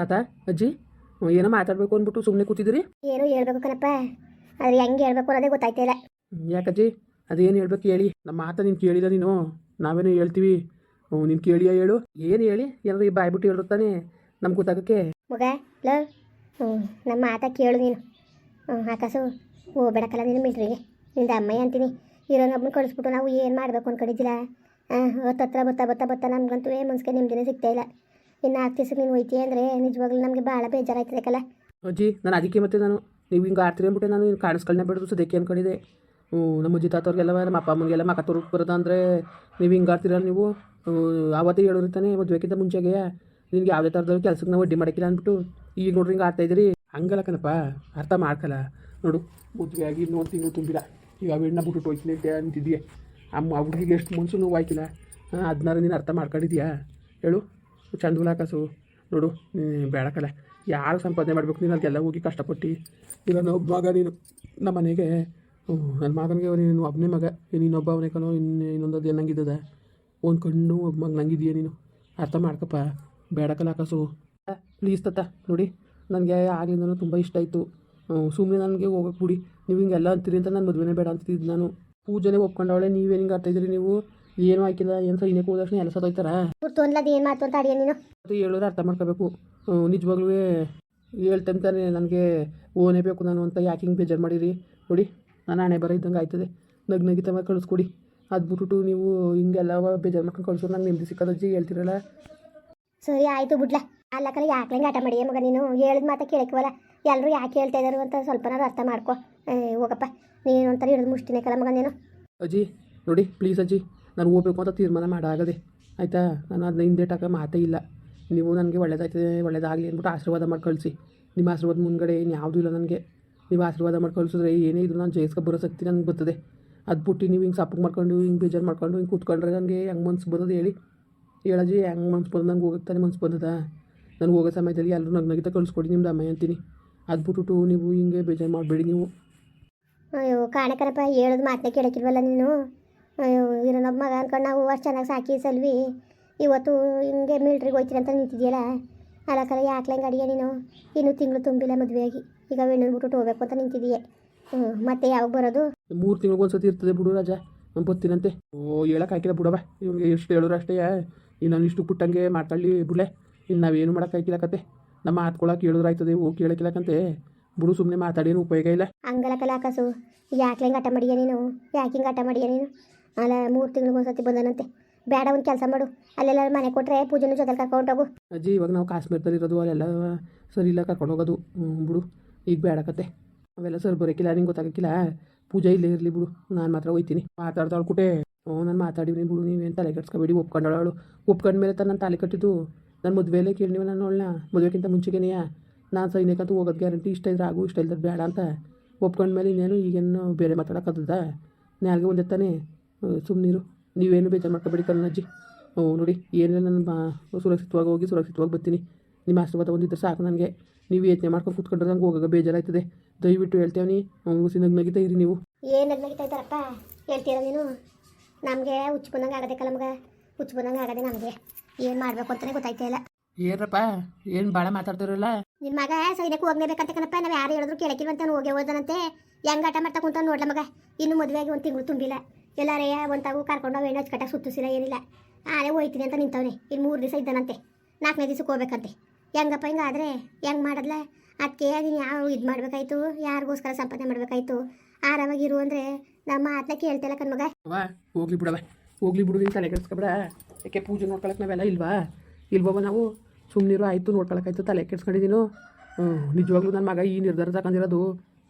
ತಾತ ಅಜ್ಜಿ ಏನೋ ಮಾತಾಡಬೇಕು ಅಂದ್ಬಿಟ್ಟು ಸುಮ್ಮನೆ ಕೂತಿದ್ರಿ ಏನೋ ಹೇಳ್ಬೇಕು ಕಣಪ್ಪ. ಆದ್ರೆ ಹೆಂಗೆ ಹೇಳ್ಬೇಕು ಅನ್ನೋದೇ ಗೊತ್ತಾಯ್ತಾ ಇಲ್ಲ. ಯಾಕಜ್ಜಿ ಅದೇನು ಹೇಳ್ಬೇಕು ಹೇಳಿ. ನಮ್ಮ ಮಾತ ನೀನು ಕೇಳಿದ ನೀನು. ನಾವೇನು ಹೇಳ್ತೀವಿ. ಹ್ಞೂ ನೀನು ಕೇಳಿಯ ಹೇಳು. ಏನು ಹೇಳಿ? ಏನಾದ್ರು ಈ ಬಾಯ್ಬಿಟ್ಟು ಹೇಳಿರ್ತಾನೆ ನಮ್ಗೆ ಗೊತ್ತಾಗಕ್ಕೆ ಮಗ ಲೋ. ನಮ್ಮ ಮಾತ ಕೇಳು ನೀನು. ಹ್ಞೂ ಓ ಬೇಡಕಲ್ಲ ನೀನು ಮಿಲ್ಟ್ರಿಗೆ. ನಿಂದ ಅಮ್ಮಯ್ಯ ಅಂತೀನಿ. ಇರೋನೊಬ್ಬನ ಕಳಿಸ್ಬಿಟ್ಟು ನಾವು ಏನು ಮಾಡಬೇಕು ಅನ್ಕೊಂಡಿದ್ದಿಲ್ಲ ಹಾಂ ಹತ್ತತ್ರ ಬತ್ತಾ ಬತ್ತಾ ಬತ್ತಾ ನಮ್ಗಂತೂ ಮನ್ಸಿಗೆ ನಿಮ್ದಿನೇ ಸಿಗ್ತಾ ಇಲ್ಲ. ಇನ್ನು ನಾಲ್ಕು ದಿವಸ ನೀನು ಹೋಯ್ತೀಯ ಅಂದರೆ ನಿಜವಾಗ್ಲೂ ನಮಗೆ ಭಾಳ ಬೇಜಾರಾಯ್ತದಕ್ಕಲ್ಲ? ಅಜ್ಜಿ, ನಾನು ಅದಕ್ಕೆ ಮತ್ತೆ ನಾನು, ನೀವು ಹಿಂಗೆ ಆಡ್ತೀರಿ ಅಂದ್ಬಿಟ್ಟು ನಾನು ಇನ್ನು ಕಾಣಿಸ್ಕೊಳ್ಳೆ ಬಿಡೋದು ಸದ್ಯಕ್ಕೆ ಅನ್ಕೊಂಡಿದ್ದೆ. ಹ್ಞೂ, ನಮ್ಮ ಅಜ್ಜಿ ತಾತವ್ರಿಗೆಲ್ಲ ನಮ್ಮ ಅಪ್ಪ ಅಮ್ಮನಿಗೆಲ್ಲ ಮಕ್ಕ ತೋರ್ಕ್ ಬರೋದು ಅಂದರೆ ನೀವು ಹಿಂಗೆ ಆಡ್ತೀರ ನೀವು? ಆವತ್ತೇ ಹೇಳಿರ್ತಾನೆ ಮದುವೆಕ್ಕಿಂತ ಮುಂಚೆಗೆ. ನಿನ್ಗೆ ಯಾವುದೇ ಥರದ ಕೆಲಸಕ್ಕೆ ನಾವು ಅಡ್ಡಿ ಮಾಡಕ್ಕಿಲ್ಲ ಅಂದ್ಬಿಟ್ಟು ಈಗ ನೋಡ್ರಿ ಹಿಂಗೆ ಆಡ್ತಾ ಇದ್ದೀರಿ. ಹಂಗಲ್ಲ ಕಣಪ್ಪ, ಅರ್ಥ ಮಾಡ್ಕಲ್ಲ. ನೋಡು, ಮದುವೆ ಆಗಿ ನೋಡಿ ತಿಂಗಳು ತುಂಬಿಲ್ಲ. ಈಗ ಹೆಣ್ಣ ಬಿಟ್ಟು ಹೋಯ್ತೀನಿ ಅಂತ ಅಂತಿದ್ದೀಯ ಅಮ್ಮ ಹುಡುಗಿಗೆ ಎಷ್ಟು ಮನ್ಸು ನೋವು ಆಯ್ಕಿಲ್ಲ ಹಾಂ ನೀನು ಅರ್ಥ ಮಾಡ್ಕೊಂಡಿದ್ಯಾ? ಹೇಳು. ಚಂದೂಲ ಕಾಸು ನೋಡು ಬೇಡ ಬೇಡಕಲ್ಲ ಯಾರು ಸಂಪಾದನೆ ಮಾಡ್ಬೇಕು ನೀನು ಅದೆಲ್ಲ ಹೋಗಿ ಕಷ್ಟಪಟ್ಟು ಇಲ್ಲ ಒಬ್ಬ ಮಗ ನೀನು. ನಮ್ಮ ಮನೆಗೆ ನನ್ನ ಮಗನಿಗೆ ನೀನು ಒಬ್ಬನೇ ಮಗ ಇನ್ನೊಬ್ಬ ಅವನೇ ಕಣೋ, ಇನ್ನು ಇನ್ನೊಂದು ಏನಂಗಿದ್ದದ ಒಂದು ಕಣ್ಣು ಒಬ್ಬ ಮಗ ನಂಗಿದೆಯಾ ನೀನು? ಅರ್ಥ ಮಾಡ್ಕಪ್ಪ ಬೇಡಕಲ್ಲ ಕಾಸು ಪ್ಲೀಸ್ ತತ್ತ ನೋಡಿ, ನನಗೆ ಆಗಿಂದನೂ ತುಂಬ ಇಷ್ಟ ಆಯಿತು. ಸುಮ್ಮನೆ ನನಗೆ ಹೋಗಕ್ಕೆ ಬಿಡಿ. ನೀವು ಹಿಂಗೆಲ್ಲ ಅಂತೀರಿ ಅಂತ ನಾನು ಮದುವೆನೇ ಬೇಡ ಅಂತಿದ್ದು ನಾನು. ಪೂಜೆನೇ ಒಪ್ಕೊಂಡವಳೆ ನೀವೇನು ಹಿಂಗೆ ಅರ್ಥ ಇದ್ದೀರಿ ನೀವು? ಏನೂ ಹಾಕಿಲ್ಲ ಏನು ಸರಿ ಹೋದ ತಕ್ಷಣ ಎಲ್ಲ ಸತ್ತೋಯ್ತಾರ? ಗುರ್ತು ಅನ್ಲದ ಏನು ಮಾತು ಅಂತ ಅಡಿಯ ನೀನು? ಮತ್ತು ಹೇಳೋದು ಅರ್ಥ ಮಾಡ್ಕೋಬೇಕು. ನಿಜವಾಗ್ಲೂ ಹೇಳ್ತಂತಾನೆ ತಾನೆ ನನಗೆ ಓನೇ ಬೇಕು ನಾನು ಅಂತ ಯಾಕೆ ಹಿಂಗೆ ಬೇಜಾರು ಮಾಡಿರಿ? ನೋಡಿ ನಾನು ಹಣೆ ಬರ ಇದ್ದಂಗೆ ಆಯ್ತದೆ. ನಗ್ ನಗಿತ ಮಾಡಿ ಕಳಿಸ್ಕೊಡಿ. ಅದು ಬಿಟ್ಬಿಟ್ಟು ನೀವು ಹಿಂಗೆಲ್ಲ ಬೇಜಾರು ಮಾಡ್ಕೊಂಡು ನನಗೆ ನಂಗೆ ನೆಮ್ಮದಿ ಸಿಕ್ಕೋದಜ್ಜಿ ಹೇಳ್ತಿರಲ್ಲ. ಸರಿ ಆಯಿತು ಬಿಡ್ಲ. ಅಲ್ಲ ಕಲ ಯಾಕೆ ಆಟ ಮಾಡಿ ಮಗ ನೀನು? ಹೇಳಿದ ಮಾತಾ ಕೇಳಕ್ವಲ್ಲ. ಎಲ್ಲರೂ ಯಾಕೆ ಹೇಳ್ತಾ ಇದ್ದಾರೆ ಅಂತ ಸ್ವಲ್ಪನಾರು ಅರ್ಥ ಮಾಡ್ಕೊ. ಹೋಗಪ್ಪ. ನೀನು ಒಂಥರ ಹಿಡಿದು ಮುಷ್ಟಿನೇ ಕಲ ಮಗ ನೀನು. ಅಜ್ಜಿ ನೋಡಿ ಪ್ಲೀಸ್ ಅಜ್ಜಿ. ನಾನು ಹೋಗ್ಬೇಕು ಅಂತ ತೀರ್ಮಾನ ಮಾಡಾಗದೆ, ಆಯಿತಾ? ನಾನು ಅದನ್ನ ಹಿಂದೇಟಾಕ ಮಾತೇ ಇಲ್ಲ. ನೀವು ನನಗೆ ಒಳ್ಳೇದಾಯ್ತದೆ, ಒಳ್ಳೇದಾಗಲಿ ಅಂದ್ಬಿಟ್ಟು ಆಶೀರ್ವಾದ ಮಾಡಿ ಕಳಿಸಿ. ನಿಮ್ಮ ಆಶೀರ್ವಾದ ಮುಂದ್ಗಡೆ ಏನು ಯಾವುದೂ ಇಲ್ಲ ನನಗೆ. ನೀವು ಆಶೀರ್ವಾದ ಮಾಡಿ ಕಳಿಸಿದ್ರೆ ಏನೇ ಇದ್ರು ನಾನು ಜಯಿಸ್ಕೊ ಬರೋ ಶಕ್ತಿ ನನಗೆ ಬರ್ತದೆ. ಅದು ಬಿಟ್ಟು ನೀವು ಹಿಂಗೆ ಸಪ್ಪಗೆ ಮಾಡ್ಕೊಂಡು, ಹಿಂಗೆ ಬೇಜಾರು ಮಾಡ್ಕೊಂಡು, ಹಿಂಗೆ ಕೂತ್ಕೊಂಡ್ರೆ ನನಗೆ ಹೆಂಗೆ ಮನ್ಸು ಬರೋದು ಹೇಳಿ. ಹೇಳಜಿ, ಹೆಂಗೆ ಮನ್ಸು ಬಂದು ನಂಗೆ ಹೋಗಕ್ಕೆ ತಾನೇ ಮನ್ಸು ಬಂದದ? ನಾನು ಹೋಗೋ ಸಮಯದಲ್ಲಿ ಎಲ್ಲರೂ ನಗ್ನಗಿತ ಕಳಿಸ್ಕೊಡಿ ನಿಮ್ದು ಅಮ್ಮ ಅಂತೀನಿ. ಅದು ಬಿಟ್ಟು ನೀವು ಹಿಂಗೆ ಬೇಜಾರು ಮಾಡಬೇಡಿ ನೀವು. ಅಯ್ಯೋ, ಕಾಣಕರಪ್ಪ, ಹೇಳೋದು ಮಾತನ್ನ ಕೇಳಕ್ಕಿಲ್ವಲ್ಲ ನೀನು? ಅಯ್ಯೋ ನಮ್ಮ ಮಗ ಅನ್ಕೊಂಡು ನಾವು ಅಷ್ಟು ಚೆನ್ನಾಗಿ ಸಾಕಿ ಸಲ್ವಿ. ಇವತ್ತು ಹಿಂಗೆ ಮಿಲ್ಟ್ರಿಗೆ ಹೋಯ್ತೀನಿ ಅಂತ ನಿಂತಿದೆಯಲ್ಲ? ಅಲ್ಲ ಕಲ ಯಾಕೆ ಹಿಂಗೆ ಅಡಿಗೆ ನೀನು? ಇನ್ನೂ ತಿಂಗಳು ತುಂಬಿಲ್ಲ ಮದುವೆಯಾಗಿ. ಈಗ ಬಿಟ್ಟು ಹೋಗ್ಬೇಕು ಅಂತ ನಿಂತಿದೀಯ ಹ್ಞೂ ಮತ್ತೆ ಯಾವಾಗ ಬರೋದು? ಮೂರು ತಿಂಗಳಿಗೆ ಒಂದು ಸತಿ ಇರ್ತದೆ ಬಿಡು ರಾಜ. ಬರ್ತೀನಂತೆ. ಓ ಹೇಳಕ್ಕೆ ಹಾಕಿಲ್ಲ ಬಿಡವ ಇವ್ನಿಗೆ ಎಷ್ಟು ಹೇಳೋರು ಅಷ್ಟೇ. ಇನ್ನು ನಾನು ಇಷ್ಟು ಪುಟ್ಟಂಗೆ ಮಾತಾಡಲಿ ಬಿಡ್ಲೆ. ಇನ್ನು ನಾವೇನು ಮಾಡೋಕೆ ಹಾಕಿಲ್ಲ ಕತೆ. ನಮ್ಮ ಮಾತ್ಕೊಳಕ್ಕೆ ಹೇಳಿದ್ರೆ ಆಯ್ತದೆ ಓ ಕೇಳಕ್ಕಿಲ್ಲಕಂತೆ ಬಿಡು ಸುಮ್ಮನೆ ಮಾತಾಡೇನು ಉಪಯೋಗ ಇಲ್ಲ. ಹಂಗಲ್ಲ ಕಲಾಕಸು. ಯಾಕೆ ಹಿಂಗೆ ಆಟ ಮಾಡಿಯ ನೀನು? ಯಾಕೆ ಹಿಂಗೆ ಆಟ ಮಾಡಿಯ ನೀನು? ಅಲ್ಲ, ಮೂರು ತಿಂಗಳಿಗೆ ಒಂದ್ಸತಿ ಬಂದನಂತೆ. ಬೇಡ ಒಂದು ಕೆಲಸ ಮಾಡು. ಅಲ್ಲೆಲ್ಲ ಮನೆ ಕೊಟ್ಟರೆ ಪೂಜೆನೂ ಜೊತೆ ಕರ್ಕೊಂಡು ಹೋಗು. ಅಜ್ಜಿ, ಇವಾಗ ನಾವು ಕಾಶ್ಮೀರದಲ್ಲಿ ಇರೋದು, ಅಲ್ಲೆಲ್ಲ ಸರಿ ಇಲ್ಲ, ಕರ್ಕೊಂಡು ಹೋಗೋದು. ಬಿಡು. ಈಗ ಬೇಡ ಕತೆ. ಅವೆಲ್ಲ ಸರ್ ಬರೋಕ್ಕಿಲ್ಲ ನಿಂಗೆ ಗೊತ್ತಾಗಕ್ಕಿಲ್ಲ ಪೂಜೆ ಇಲ್ಲೇ ಇರಲಿ ಬಿಡು. ನಾನು ಮಾತ್ರ ಹೋಯ್ತೀನಿ. ಮಾತಾಡ್ತಾಳು ಕುಟೆ. ಓ ನಾನು ಮಾತಾಡಿವ್ನಿ ಬಿಡು. ನೀವೇನು ತಲೆ ಕೆಡ್ಸ್ಕೊಬೇಡಿ, ಒಪ್ಕೊಂಡವಳು. ಒಪ್ಕೊಂಡ್ಮೇಲೆ ತಾನು ನಾನು ತಲೆ ಕಟ್ಟಿದ್ದು. ನಾನು ಮದುವೆಲೇ ಕೇಳಿ ನೀವು ನಾನು ಅವಳನ್ನ ಮದುವೆಗಿಂತ ಮುಂಚೆಗೇನೆಯ? ನಾನು ಸೈನ್ಯಕ್ಕಂತೂ ಹೋಗೋದು ಗ್ಯಾರಂಟಿ ಇಷ್ಟ ಇದ್ರೆ ಆಗು, ಇಷ್ಟ ಇಲ್ದ್ರೆ ಬೇಡ ಅಂತ. ಒಪ್ಕೊಂಡ ಮೇಲೆ ಇನ್ನೇನು ಈಗೇನು ಬೇರೆ ಮಾತಾಡೋಕ್ಕದ ನಾಲ್ಗೆ ಒಂದೇ ತಾನೇ. ಸುಮ್ಮನಿರು ನೀವೇನು ಬೇಜಾರು ಮಾಡ್ಕೊಬೇಡಿ ಕಣ್ಣಜ್ಜಿ ಹ್ಞೂ ನೋಡಿ ಏನೇ ನಾನು ಸುರಕ್ಷಿತವಾಗಿ ಹೋಗಿ, ಸುರಕ್ಷಿತವಾಗಿ ಬರ್ತೀನಿ. ನಿಮ್ಮ ಆಶೀರ್ವಾದ ಒಂದಿದ್ದರೆ ಸಾಕು ನನಗೆ. ನೀವು ಯೋಚನೆ ಮಾಡ್ಕೊಂಡು ಕೂತ್ಕೊಂಡ್ರೆ ನಂಗೆ ಹೋಗೋಕೆ ಬೇಜಾರಾಯ್ತದೆ. ದಯವಿಟ್ಟು ಹೇಳ್ತೇವನಿ ನೀವು ನಗ್ ನಗಿತಾ ಇರಿ ನೀವು. ಏನು ನಗಿತಾ ಇದ್ದಾರಪ್ಪ? ಹೇಳ್ತೀರ ನೀನು? ನಮಗೆ ಹುಚ್ಚು ಬಂದಂಗೆ ಆಗದೆ ಕಲಮ್ಗೆ ಮಗ. ಹುಚ್ಚು ಬಂದಂಗೆ ಆಗದೆ ನಮಗೆ. ಏನು ಮಾಡಬೇಕು ಅಂತಲೇ ಗೊತ್ತಾಯ್ತಾ ಇಲ್ಲ. ಏನಪ್ಪ ಏನು ಬಾಳ ಮಾತಾಡ್ತಿರಲ್ಲ? ನಿನ್ ಮಗ ಸೈನ್ಯಕ್ಕೆ ಹೋಗ್ಲೇಬೇಕಂತ ಕಣಪ್ಪ. ನಾವು ಯಾರು ಹೇಳಿದ್ರು ಕೇಳಕ್ಕಿಲ್ವಂತ ಹೋಗಿ ಹೋದನಂತೆ. ಹೆಂಗ್ ಆಟ ಮಾಡ್ತಾ ಕುಂತ ನೋಡ್ಲ ಮಗ. ಇನ್ನು ಮದ್ವೆಗೆ ಒಂದ್ ತಿಂಗಳು ತುಂಬಿಲ್ಲ. ಎಲ್ಲಾರೇ ಒಂತಾಗೂ ಕರ್ಕೊಂಡು ಹೆಣ್ಣು ಕಟ್ಟ ಸುತ್ತಿಸಿಲ್ಲ ಏನಿಲ್ಲ. ಆನೆ ಹೋಯ್ತೀನಿ ಅಂತ ನಿಂತವನೆ. ಇನ್ ಮೂರು ದಿವಸ ಇದ್ದಾನಂತೆ. ನಾಲ್ಕನೇ ದಿವಸಕ್ಕೆ ಹೋಗ್ಬೇಕಂತೆ. ಹೆಂಗಪ್ಪ ಹಿಂಗಾದ್ರೆ ಹೆಂಗ್ ಮಾಡಲ್ಲ ಮಾಡದ್ಲ? ಅದಕ್ಕೆ ನೀನು ಯಾವ ಇದು ಮಾಡ್ಬೇಕಾಯ್ತು? ಯಾರಿಗೋಸ್ಕರ ಸಂಪಾದನೆ ಮಾಡ್ಬೇಕಾಯ್ತು? ಆರಾಮಾಗಿರು ಅಂದ್ರೆ ನಮ್ಮ ಮಾತನ್ನ ಕೇಳ್ತಿಲ್ಲ ಕಣ್ಮಗ ಹೋಗ್ಲಿ ಬಿಡವ ಹೋಗ್ಲಿ ಬಿಡು ನೀನು ತಲೆ ಕೆಡಿಸ್ಕೊಬೇಡ. ಯಾಕೆ ಪೂಜೆ ನೋಡ್ಕೊಳಕ್ ನಾವೆಲ್ಲ ಇಲ್ವಾ? ಇಲ್ವವ ನಾವು ಸುಮ್ಮನಿರೋ ಆಯಿತು ನೋಡ್ಕೊಳಕ್ಕಾಯ್ತು ತಲೆ ಕೆಡ್ಸ್ಕೊಂಡಿದ್ದೀನು ನಿಜವಾಗ್ಲೂ ನನ್ನ ಮಗ ಈ ನಿರ್ಧಾರ ತಗೊಂಡಿರೋದು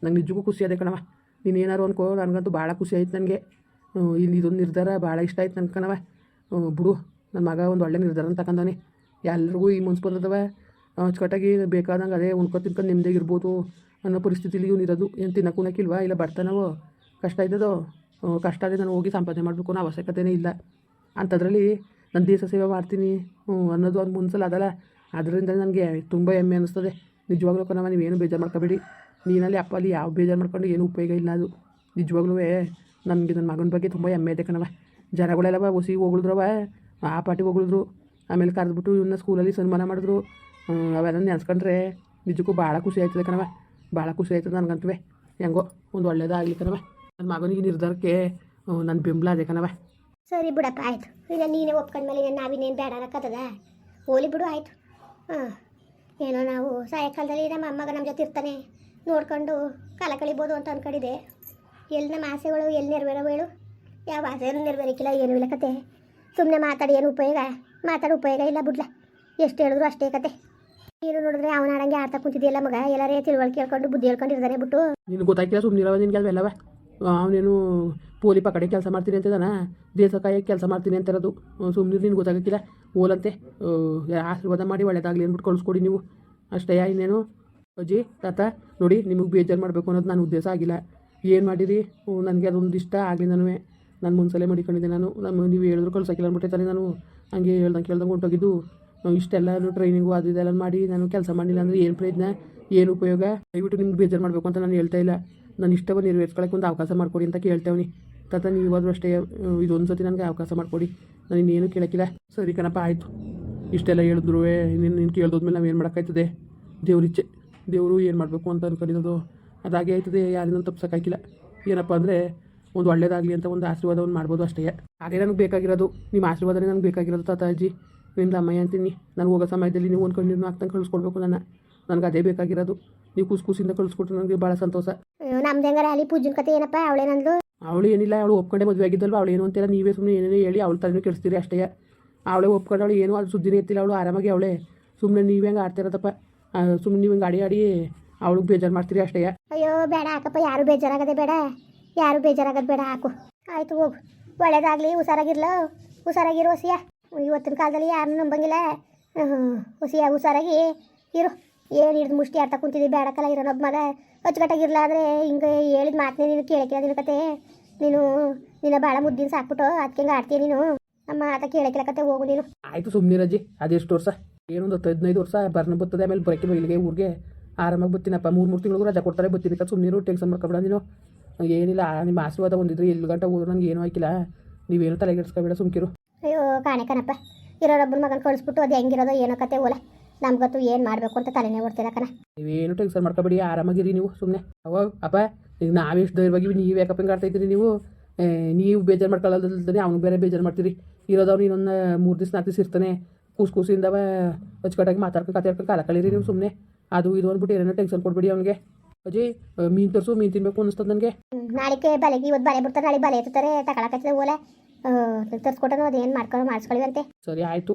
ನಂಗೆ ನಿಜಕ್ಕೂ ಖುಷಿ ಅದೇ ಕಣವ ನೀನು ಏನಾರು ಅನ್ಕೋ, ನನಗಂತೂ ಭಾಳ ಖುಷಿ ಆಯ್ತು ನನಗೆ. ಇಲ್ಲಿ ಇದೊಂದು ನಿರ್ಧಾರ ಭಾಳ ಇಷ್ಟ ಆಯ್ತು ನನ್ನ ಕಣವ ಬಿಡು ನನ್ನ ಮಗ ಒಂದು ಒಳ್ಳೆ ನಿರ್ಧಾರ ತಗೊಂಡವನೆ. ಎಲ್ರಿಗೂ ಈ ಮುನ್ಸ್ ಬಂದದವ. ಅಚ್ಚುಕಟ್ಟಾಗಿ ಬೇಕಾದಂಗೆ ಅದೇ ಉಣ್ಕೊ ತಿನ್ಕೊಂಡು ನೆಮ್ಮದಿಯಾಗಿರ್ಬೋದು ಅನ್ನೋ ಪರಿಸ್ಥಿತಿಲಿ ಇವ್ನು ಇರೋದು. ಏನು ತಿನ್ನಕ್ಕೆ ಉಣ್ಣಕ್ಕಿಲ್ವಾ ಇಲ್ಲ ಬರ್ತಾನವೋ? ಕಷ್ಟ ಇದ್ದದೋ ಕಷ್ಟ ಅದೇ ನಾನು ಹೋಗಿ ಸಂಪಾದನೆ ಮಾಡಬೇಕು ಅನ್ನೋ ಅವಶ್ಯಕತೆನೇ ಇಲ್ಲ. ಅಂಥದ್ರಲ್ಲಿ ನಾನು ದೇಶ ಸೇವೆ ಮಾಡ್ತೀನಿ ಅನ್ನೋದು ಒಂದು ಸಲ ಅದಲ್ಲ. ಅದರಿಂದ ನನಗೆ ತುಂಬ ಹೆಮ್ಮೆ ಅನ್ನಿಸ್ತದೆ ನಿಜವಾಗ್ಲೂ ಕಣವ ನೀವೇನು ಬೇಜಾರು ಮಾಡ್ಕೋಬೇಡಿ. ನೀನಲ್ಲಿ ಅಪ್ಪಲ್ಲಿ ಯಾವ ಬೇಜಾರು ಮಾಡ್ಕೊಂಡು ಏನು ಉಪಯೋಗ ಇಲ್ಲ ಅದು. ನಿಜವಾಗ್ಲೂ ನನಗೆ ನನ್ನ ಮಗನ ಬಗ್ಗೆ ತುಂಬ ಹೆಮ್ಮೆ ಇದೆ ಕಣವ ಜನಗಳೆಲ್ಲವ ಹೊಸಿ ಹೋಗಳಿದ್ರವ ಆ ಪಾಟಿ ಹೊಗಳಿದ್ರು. ಆಮೇಲೆ ಕರೆದ್ಬಿಟ್ಟು ಇವನ್ನ ಸ್ಕೂಲಲ್ಲಿ ಸನ್ಮಾನ ಮಾಡಿದ್ರು. ಅವೆಲ್ಲ ನೆನೆಸ್ಕೊಂಡ್ರೆ ನಿಜಕ್ಕೂ ಭಾಳ ಖುಷಿ ಆಯ್ತದೆ ಕಣವ ಭಾಳ ಖುಷಿ ಆಯ್ತದೆ ನನಗಂತವೆ. ಹೆಂಗೋ, ಒಂದು ಒಳ್ಳೇದಾಗಲಿ ಕಣವ ನನ್ನ ಮಗನಿಗೆ ನಿರ್ಧಾರಕ್ಕೆ ನನ್ನ ಬೆಂಬಲ ಅದೇ ಕಣವ ಸರಿ ಬಿಡಪ್ಪ, ಆಯಿತು. ಇನ್ನು ನೀನೇ ಒಪ್ಕೊಂಡ್ಮೇಲೆ ಇನ್ನು ನಾವಿನ್ನೇನು ಬೇಡ ಅನ್ನಕ್ಕದ ಹೋಲಿ ಬಿಡು, ಆಯಿತು. ಹಾಂ. ಏನೋ ನಾವು ಸಾಯಂಕಾಲದಲ್ಲಿ ನಮ್ಮ ಅಮ್ಮಗ ನಮ್ಮ ಜೊತೆ ಇರ್ತಾನೆ. ನೋಡ್ಕೊಂಡು ಕಾಲ ಕಳಿಬೋದು ಅಂತ ಅಂದ್ಕೊಂಡಿದ್ದೆ ಎಲ್ಲಿ ನಮ್ಮ ಆಸೆಗಳು ಎಲ್ಲಿ ನೆರವೇರವು ಯಾವ ಆಸೆಯೂ ನೆರವೇರಿಕಿಲ್ಲ, ಏನೂ ಇಲ್ಲ ಕತೆ. ಸುಮ್ಮನೆ ಮಾತಾಡಿ, ಏನು ಉಪಯೋಗ? ಮಾತಾಡೋ ಉಪಯೋಗ ಇಲ್ಲ ಬಿಡ್ಲ. ಎಷ್ಟು ಹೇಳಿದ್ರು ಅಷ್ಟೇ ಕತೆ. ನೀನು ನೋಡಿದ್ರೆ ಅವನ ಆಡಂಗೆ ಆಡ್ತಾ ಕುಂತಿದ್ಯಲ್ಲ ಮಗ? ಎಲ್ಲರೇ ತಿಳುವಳಿಕೆ ಹೇಳ್ಕೊಂಡು, ಬುದ್ಧಿ ಹೇಳ್ಕೊಂಡಿರ್ತಾರೆ ಬಿಟ್ಟು. ನಿನ್ಗೆ ಗೊತ್ತಾಗಿಲ್ಲ ಸುಮ್ಮನೆ ನಿನ್ಗೆ ಅಲ್ವೆಲ್ಲವ? ಅವನೇನು ಪೋಲಿಪ ಕಡೆ ಕೆಲಸ ಮಾಡ್ತೀನಿ ಅಂತಿದ್ದಾನ? ದೇಶ ಕೆಲಸ ಮಾಡ್ತೀನಿ ಅಂತ ಇರೋದು ಸುಮ್ಮನೆ ನಿನ್ಗೆ ಗೊತ್ತಾಗಕ್ಕಿಲ್ಲ. ಓಲಂತೆ. ಆಶೀರ್ವಾದ ಮಾಡಿ ಒಳ್ಳೇದಾಗಲಿ ಅಂದ್ಬಿಟ್ಟು ಕಳಿಸ್ಕೊಡಿ ನೀವು. ಅಷ್ಟೇ ಇನ್ನೇನು? ಅಜ್ಜಿ, ತಾತ, ನೋಡಿ, ನಿಮಗೆ ಬೇಜಾರು ಮಾಡಬೇಕು ಅನ್ನೋದು ನನ್ನ ಉದ್ದೇಶ ಆಗಿಲ್ಲ. ಏನು ಮಾಡಿರಿ? ನನಗೆ ಅದೊಂದು ಇಷ್ಟ ಆಗಲಿ ನಾನು ನಾನು ಮುನ್ಸಲೆ ಮಡಿಕೊಂಡಿದ್ದೆ ನಾನು. ನಮ್ಮ ನೀವು ಹೇಳಿದ್ರು ಕಳ್ಸೋಕಿಲ್ಲ ಅಂದ್ಬಿಟ್ಟೆ ತಾನೇ ನಾನು. ಹಂಗೆ ಹೇಳ್ದಂಗೆ ಕೇಳ್ದಂಗೆ ಹೊಂಟೋಗಿದ್ದು ಇಷ್ಟೆಲ್ಲ ಟ್ರೈನಿಂಗು ಅದು ಇದೆಲ್ಲ ಮಾಡಿ ನಾನು ಕೆಲಸ ಮಾಡಿಲ್ಲ ಅಂದರೆ ಏನು ಪ್ರಯತ್ನ ಏನು ಉಪಯೋಗ? ದಯವಿಟ್ಟು ನಿಮ್ಗೆ ಬೇಜಾರು ಮಾಡಬೇಕು ಅಂತ ನಾನು ಹೇಳ್ತಾ ಇಲ್ಲ. ನಾನು ಇಷ್ಟವನ್ನು ನೆರವೇರಿಸ್ಕೊಳಕ್ಕೆ ಒಂದು ಅವಕಾಶ ಮಾಡಿಕೊಡಿ ಅಂತ ಕೇಳ್ತೇವನಿ. ತಾತ ನೀವಾದರೂ ಅಷ್ಟೇ ಇದೊಂದು ಸತಿ ನನಗೆ ಅವಕಾಶ ಮಾಡಿಕೊಡಿ. ನಾನು ಇನ್ನೇನು ಕೇಳೋಕ್ಕಿಲ್ಲ. ಸರಿ ಕಣಪ್ಪ, ಆಯಿತು. ಇಷ್ಟೆಲ್ಲ ಹೇಳಿದ್ರು ನೀನು ನೀನು ಕೇಳಿದ್ಮೇಲೆ ಏನು ಮಾಡೋಕ್ಕಾಯ್ತದೆ? ದೇವ್ರಿಚ್ಛೆ ದೇವರು ಏನು ಮಾಡಬೇಕು ಅಂತ ಅನ್ಕೊಂಡಿರೋದು. ಅದಾಗೆ ಆಯ್ತದೆ ಯಾರಿಂದ ತಪ್ಸೋಕ್ಕಾಗಿಲ್ಲ ಏನಪ್ಪ ಅಂದರೆ, ಒಂದು ಒಳ್ಳೇದಾಗಲಿ ಅಂತ ಒಂದು ಆಶೀರ್ವಾದವನ್ನು ಮಾಡ್ಬೋದು ಅಷ್ಟೇ. ಅದೇ ನನಗೆ ಬೇಕಾಗಿರೋದು. ನಿಮ್ಮ ಆಶೀರ್ವಾದನೇ ನನಗೆ ಬೇಕಾಗಿರೋದು ತಾತ ಅಜ್ಜಿ ನಿನ್ನ ಅಮ್ಮಯ್ಯ ಅಂತೀನಿ. ನಾನು ಹೋಗೋ ಸಮಯದಲ್ಲಿ ನೀವು ಒಂದು ಕಣ್ಣೀರನ್ನ ಹಾಕ್ತಂಗೆ ಕಳಿಸ್ಕೊಡ್ಬೇಕು ನನ್ನ. ನನಗೆ ಅದೇ ಬೇಕಾಗಿರೋದು. ನೀವು ಖುಷಿ ಖುಷಿಯಿಂದ ಕಳಿಸ್ಕೊಟ್ರೆ ನನಗೆ ಭಾಳ ಸಂತೋಷ. ನಮ್ದು ಹೆಂಗಾರ ಅಲ್ಲಿ ಪೂಜನ್ ಕತೆ ಏನಪ್ಪ? ಅವಳೇನಂದ್ಲು ಅವಳು ಏನಿಲ್ಲ ಅವಳು ಒಪ್ಕೊಂಡೆ ಮದುವೆ ಆಗಿದ್ದಲ್ವ? ಅವಳು ಏನು ಅಂತೀರ ನೀವೇ ಸುಮ್ಮನೆ ಏನೇನು ಹೇಳಿ ಅವಳು ತಂದು ಕೆಡಿಸ್ತೀರಿ ಅಷ್ಟೇ. ಅವಳೇ ಒಪ್ಕೊಂಡು ಅವಳು ಏನು ಅದು ಸುದ್ದಿನೇ ಎತ್ತಿಲ್ಲ ಅವಳು ಆರಾಮಾಗಿ ಅವಳೇ. ಸುಮ್ಮನೆ ನೀವೇ ಹೆಂಗೆ ಆಡ್ತಿರೋದಪ್ಪ ಸುಮ್ಮನೆ ನೀವು ಹಿಂಗೆ ಆಡಿ ಆಡಿ ಅವಳಿಗೆ ಬೇಜಾರು ಮಾಡ್ತೀರಿ ಅಷ್ಟೇ. ಅಯ್ಯೋ ಬೇಡ ಹಾಕಪ್ಪ. ಯಾರು ಬೇಜಾರಾಗದೆ ಬೇಡ. ಯಾರು ಬೇಜಾರಾಗದು ಬೇಡ ಹಾಕು. ಆಯ್ತು ಹೋಗು. ಒಳ್ಳೇದಾಗಲಿ ಹುಷಾರಾಗಿರ್ಲ. ಹುಷಾರಾಗಿರು ಹೊಸಿಯ ಇವತ್ತಿನ ಕಾಲದಲ್ಲಿ ಯಾರನ್ನೂ ನಂಬಂಗಿಲ್ಲ. ಹುಸಿಯ ಹುಷಾರಾಗಿ ಇರು. ಏನು ಹಿಡಿದು ಮುಷ್ಟಿ ಆಡ್ತಾ ಬೇಡಕಲ್ಲ ಬೇಡಕ್ಕಲ್ಲ ಇರೋನೊಬ್ಬ ಮಗ. ಅಚ್ಚುಕಟ್ಟಾಗಿರಲ್ಲ ಅಂದರೆ ಹಿಂಗೆ ಹೇಳಿದ ಮಾತನ್ನೇ ನೀನು ಕೇಳಕ್ಕಿಲ್ಲ ನಿನ್ನ ಕತೆ. ನೀನು ನಿನ್ನ ಭಾಳ ಮುದ್ದಿನ ಸಾಕ್ಬಿಟ್ಟು ಅದಕ್ಕೆ ಹಿಂಗೆ ಆಡ್ತೀಯ ನೀನು? ನಮ್ಮ ಆತ ಕೇಳಕ್ಕಿಲ್ಲ ಕತೆ ಹೋಗು ನೀನು. ಆಯಿತು ಸುಮ್ಮನೆ ರಜಿ ಅದೆಷ್ಟು ವರ್ಷ? ಏನೊಂದು ಹತ್ತು ಹದಿನೈದು ವರ್ಷ ಬರ್ನ ಬರ್ತದೆ ಆಮೇಲೆ ಬರೋಕ್ಕೆ ಇಲ್ಲಿಗೆ ಊರಿಗೆ ಆರಾಮಾಗಿ ಬರ್ತೀನಪ್ಪ ಮೂರು ಮೂರು ತಿಂಗಳಿಗೂ ರಜಾ ಕೊಡ್ತಾರೆ ಬರ್ತೀನಿ ಕತ್ ಸುಮ್ಮನೆ ಟೆನ್ಷನ್ ಮಾಡ್ಕೊಬೇಡ ನೀನು. ಏನಿಲ್ಲ ನಿಮ್ಮ ಆಶೀರ್ವಾದ ಒಂದಿದ್ರೆ ಎಲ್ಲಿ ಗಂಟೆ ಹೋದ್ರು ನನಗೆ ಏನೂ ಆಯ್ಕಿಲ್ಲ ನೀವೇನು ತಲೆಗೆಡ್ಸ್ಕೊಬೇಡ ಸುಮ್ಕಿರು. ಅಯ್ಯೋ ಕಾಣೆ ಕಣಪ್ಪ. ಇರೋರೊಬ್ಬನ ಮಗನ ಕಳಿಸ್ಬಿಟ್ಟು ಅದು ಹೆಂಗಿರೋದು ಏನೋ ಕತೆ ಓಲ. ನಮ್ಗಂತೂ ಏನು ಮಾಡಬೇಕು ಅಂತ ತಲೆನೇ ಓಡ್ತಿಲ್ಲ ಕಣ. ನೀವೇನು ಟೆನ್ಷನ್ ಮಾಡ್ಕೋಬೇಡಿ ಆರಾಮಾಗಿರಿ ನೀವು ಸುಮ್ಮನೆ ಅವ ಅಪ್ಪ ಈಗ ನಾವೆಷ್ಟು ಧೈರ್ಯವಾಗಿ ನೀವು ಯಾಕಪ್ಪ ಹಿಂಗೆ ಆಡ್ತಾ ಇದ್ದೀರಿ ನೀವು? ನೀವು ಬೇಜಾರು ಮಾಡ್ಕೊಳ್ಳೋದಲ್ದೇ ಅವ್ನಿಗೆ ಬೇರೆ ಬೇಜಾರು ಮಾಡ್ತೀರಿ. ಇರೋದವ್ನು ಇನ್ನೊಂದು ಮೂರು ದಿವಸ ನಾಲ್ಕು ದಿವಸ ಇರ್ತಾನೆ. ಕೂಸು ಕೂಸಿಂದವ ಅಚ್ಚುಕಟ್ಟಾಗಿ ಮಾತಾಡ್ಕೊಂಡು ಕತೆ ಕಾಲ ಕಳೀರಿ ನೀವು ಸುಮ್ಮನೆ ಅದು ಇದು ಅಂದ್ಬಿಟ್ಟು ಏನೇನೋ ಟೆನ್ಷನ್ ಕೊಡ್ಬೇಡಿ ಅವ್ನಿಗೆ. ಅಜ್ಜಿ ಮೀನು ತರಿಸು ಮೀನು ತಿನ್ಬೇಕು ಅನ್ನಿಸ್ತದೆ ನನಗೆ. ನಾಳೆಗೆ ಬಲೆಗೆ ಇವತ್ತು ಬಲೆ ಬಿಡ್ತಾರೆ ನಾಳೆ ಬಲೆ ಎತ್ತಾರೆ ತಗೊಳಕತ್ತಿದೆ ಓಲೆ. ತರಿಸ್ಕೊಟ್ಟನು ಅದೇನು ಮಾಡ್ಕೊಂಡು ಮಾಡಿಸ್ಕೊಳ್ಳಿ ಅಂತೆ ಸರಿ ಆಯಿತು.